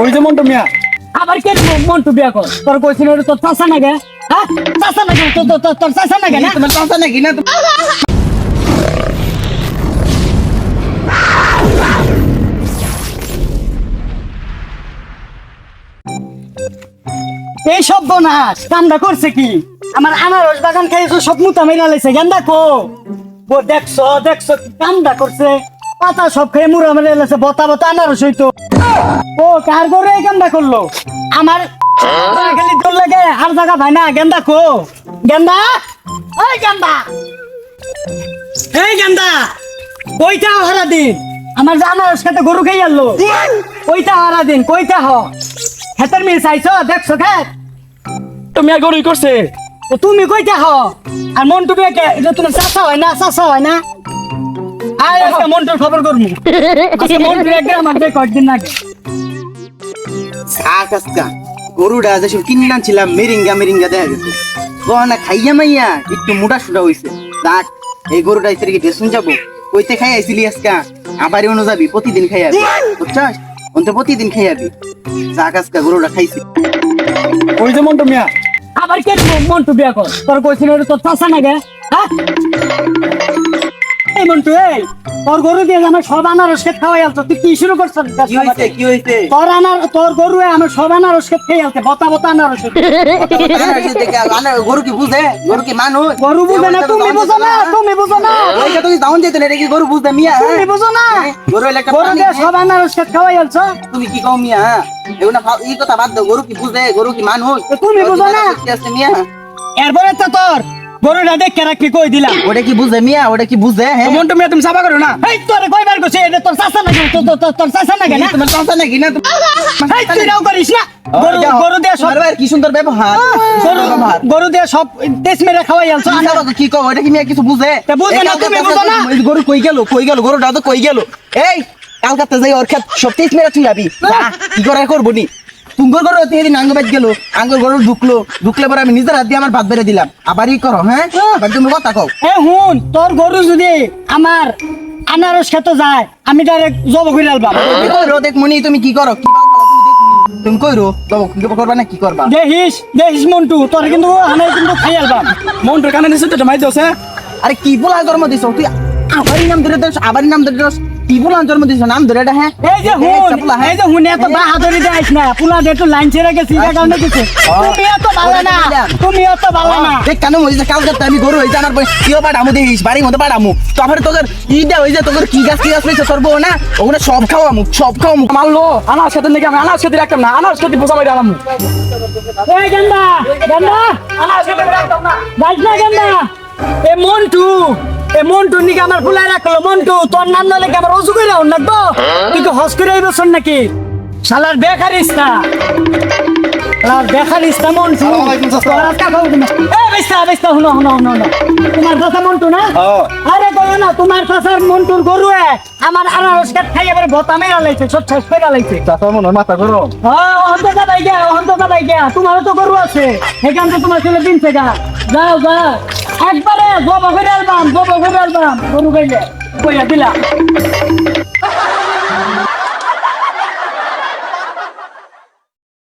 ওই যে মন্টু মিয়া। আবার কে মন্টু বিয়া কর? তোর কইছিল তোর চাষা নাগে? হ্যাঁ? চাষা নাগে? তোর তোর- চাষা নাগে না? তোমার নাকি না এই সব বনাস কামটা করছে কি? আমার আনারস বাগান খাইছো সব মুতা মেরা লাইছে গেন্দা কো? দেখছ দেখছ কি কামটা করছে? পাতা সব খেয়ে মুড়া মেরে লাইছে বতা বতা আনারস হইতো। ও কার করে এই কামটা করল? আমার খালি দৌড় লাগে আর জায়গা ভাই না গেন্দা কো। গেন্দা? ওই গেন্দা। এই গেন্দা কইটা হারা দিন আমার যে আনারস খেতে গরু খাই আনলো। কইটা হারা দিন কইটা হ। হেতার মেয়ে চাইছো? দেখছ খেত? তো মিয়া গরুই করছে? তো তুমি কইতে হ? আর মন্টু বেকে এটা তোমার চাচা হয় না চাচা হয় না? আয় আজকে মন্টুর খবর করব আজকে মন্টু এক গ্রাম আগে কয়েকদিন আগে। কাকা গরুটা যেসব কিনে আনছিলাম মেরিঙ্গা মেরিঙ্গা দেখা গেছে। গহনা খাইয়া মাইয়া একটু মোটা সোটা হইছে। দেখ এই গরুটা ইসে কি বেসুন যাব। কইতে খাই আইছিলি আজকা। আবার অনু যাবি প্রতিদিন খাই আবি। বুঝছস? অন্ত প্রতিদিন খাই আবি। যাক আজকা গরুটা খাইছি। ওই যে মন্টু মিয়া। আবার কে মন্টু বিয়া কর। তোর কইছিল তোর চাচা নাগে হ্যাঁ? এই মন্টু এই তোর গরু দিয়ে আমার সব আনারস খেত খাওয়াই আলতো তুই কি শুরু করছিস কি হইছে কি হইছে তোর আনার তোর গরু আমার সব আনারস খেত খেয়ে আলতে বতা বতা আনারস। গরু কি বুঝে গরু কি মানুষ গরু বুঝে না তুমি বুঝো না তুমি বুঝো না ওইটা তুই দাউন এটা কি গরু বুঝতে মিয়া হ্যাঁ? তুমি বুঝো না গরু হইলে একটা গরু দিয়ে হ্যাঁ? সব আনারস খেত খাওয়াই আলছো তুমি কি কও মিয়া হ্যাঁ? ফা- এই কথা বাদ দাও গরু কি বুঝে গরু কি মানুষ তুমি বুঝো না? এরপরে তো তোর গরুটা দেখে রাখি কই দিলাম ওটা কি বুঝে মিয়া? ওটা কি বুঝে? হ্যাঁ? মন্টু মিয়া তুমি সাবা করো না। এই তোরে কইবার কইছে? এটা তোর চাচা নাকি? তোর তোর- তোর চাচা নাকি না? তোমার চাচা নাকি? না এই তুই রাও করিস না। গরু গরু দিয়ে সব কি সুন্দর ব্যবহার। গরু গরু দিয়ে সব দেশ মেরে খাওয়াই কি কও? ওটা কি মিয়া কিছু বুঝে? বুঝে না, তুমি বুঝো না? গরু কই গেল? কই গেল? গরুটা তো কই গেল? এই কালকাতা যাই ওর ক্ষেত সব তেজ মেরে তুই যাবি। কি করে করব নি? তুঙ্গর গরু তেদিন আঙ্গ বাজ গেল আঙ্গর গরু ঢুকলো ঢুকলে পরে আমি নিজের হাত দিয়ে আমার ভাত বেড়ে দিলাম। আবার ই করো হ্যাঁ আবার তুমি কথা কও এ হুন তোর গরু যদি আমার আনারস খেতে যায় আমি ডাইরেক্ট জব করে আলবাম তুমি কইরো দেখ মনি তুমি কি করো কি তুমি কইরো কি করবা না কি করবা দেখিস দেখিস মন্টু তোর কিন্তু আমি কিন্তু খাই আলবাম মন্টুর কানে নিচে তো মাই দিছে। আরে কি বলা জন্ম দিছ? তুই আবারই নাম ধরে দিস আবারই নাম ধরে দিস বলা জন্ম দিছ নাম ধরে এটা হ্যাঁ? এই যে হুন হ্যাঁ? এই যে হুন এত বাহাদুরি দেখাইস না। পুলা দিয়ে একটু লাইন ছেড়ে গেছি এই কারণে কিছু তুমি এত ভালো না তুমি এত ভালো না। দেখ কেন হইছে কাল করতে আমি গরু হইছে আমার কিও পাঠামু দেখিস বাড়ির মধ্যে পাঠামু। তারপরে তোর ই দে হইছে তোর কি গাছ কি গাছ হইছে তোর বউ না? ওগুলো সব খাওয়ামু সব খাওয়ামু। মারলো আনার সাথে নাকি আমি আনার সাথে রাখতাম না আনার সাথে বোঝা মাইরা আলাম এই গেন্দা গেন্দা আনার সাথে রাখতাম না। যাইস না গেন্দা। এ মন্টু এ মন্টু নিকে আমার ফুলাই রাখল। মন্টু তোর নাম না লেগে আমার অসুখ হইলে লাগবো তুই কি হস করে আইবছ নাকি? শালার বেকারিস না। শালার বেকারিস না মন্টু। তোমার চাচা মন্টু না। আরে কইও না তোমার চাচার মন্টুর গরু আমার আনারস খাই এবারে ভতা মেরা লাইছে সব শেষ করে লাইছে। চাচা মনে মাথা করো হ্যাঁ অন্তকা ভাই গিয়া গিয়া। তোমারও তো গরু আছে। এখান থেকে তোমার ছেলে দিনছে গা। যাও যাও। একবারে গোবা করে আলবাম গোবা করে আলবাম গরু গাইলে বইয়া দিলাম